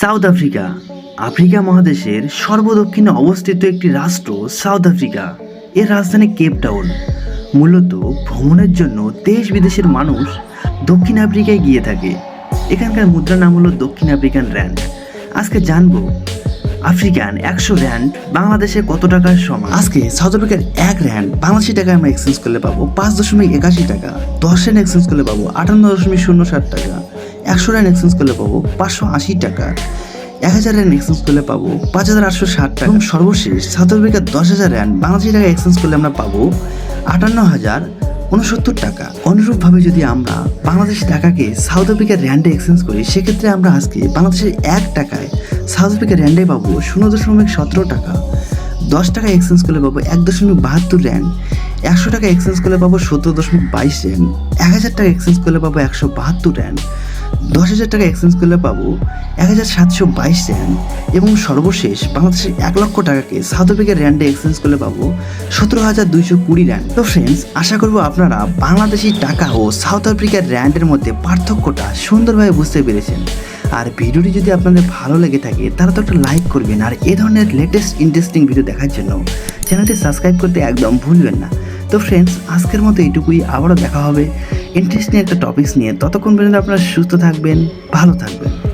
South Africa. Africa মহাদেশের সর্বদক্ষিণে অবস্থিত একটি রাষ্ট্র সাউথ আফ্রিকা। এর রাজধানী কেপ টাউন। মূলত ভ্রমণের জন্য দেশ বিদেশের মানুষ দক্ষিণ আফ্রিকায় গিয়ে থাকে। এখানকার মুদ্রা নাম হলো দক্ষিণ আফ্রিকান র্যান্ড। আজকে জানব, আফ্রিকান একশো র্যান্ড বাংলাদেশে কত টাকার সমান? আজকে সাউথ আফ্রিকার এক র্যান্ড বাংলাদেশি টাকায় আমরা এক্সচেঞ্জ করলে পাবো পাঁচ দশমিক একাশি টাকা। দশ র্যান্ড এক্সচেঞ্জ করলে পাবো আটান্ন দশমিক শূন্য ষাট টাকা। একশো রান এক্সচেঞ্জ করলে পাবো, পাঁচশো আশি টাকা, এক হাজার রান এক্সচেঞ্জ করলে পাবো, পাঁচ হাজার আটশো ষাট টাকা। এবং সর্বশেষ সাউথ আফ্রিকার দশ হাজার র্যান্ড বাংলাদেশি টাকা এক্সচেঞ্জ করলে আমরা পাবো আটান্ন হাজার উনসত্তর টাকা। অনুরূপভাবে যদি আমরা বাংলাদেশ টাকাকে সাউথ আফ্রিকার র্যান্ডে এক্সচেঞ্জ করি, সেক্ষেত্রে আমরা আজকে বাংলাদেশের এক টাকায় সাউথ আফ্রিকার র্যান্ডে পাবো শূন্য দশমিক সতেরো টাকা। দশ টাকা এক্সচেঞ্জ করলে পাবো এক দশমিক বাহাত্তর র্যান্ড একশো টাকা এক্সচেঞ্জ করলে পাবো সতেরো দশমিক বাইশ র্যান্ড এক হাজার টাকা এক্সচেঞ্জ করলে পাবো একশো বাহাত্তর র্যান্ড দশ হাজার টাকা এক্সচেঞ্জ করলে পাবো এক হাজার সাতশো বাইশ র্যান্ড এবং সর্বশেষ বাংলাদেশের এক লক্ষ টাকাকে সাউথ আফ্রিকার র্যান্ডে এক্সচেঞ্জ করলে পাবো সতেরো হাজার দুইশো কুড়ি র্যান্ড তো ফ্রেন্ডস আশা করব আপনারা বাংলাদেশি টাকা ও সাউথ আফ্রিকার র্যান্ডের মধ্যে পার্থক্যটা সুন্দরভাবে বুঝতে পেরেছেন। আর ভিডিওটি যদি আপনাদের ভালো লেগে থাকে, তাহলে তো একটা লাইক করবেন আর এ ধরনের লেটেস্ট ইন্টারেস্টিং ভিডিও দেখার জন্য চ্যানেলটি সাবস্ক্রাইব করতে একদম ভুলবেন না। তো ফ্রেন্ডস আজকের মতো এইটুকুই, আবারও দেখা হবে। ইন্টারেস্টিং একটা টপিকস নিয়ে ততক্ষণ পর্যন্ত আপনারা সুস্থ থাকবেন ভালো থাকবেন।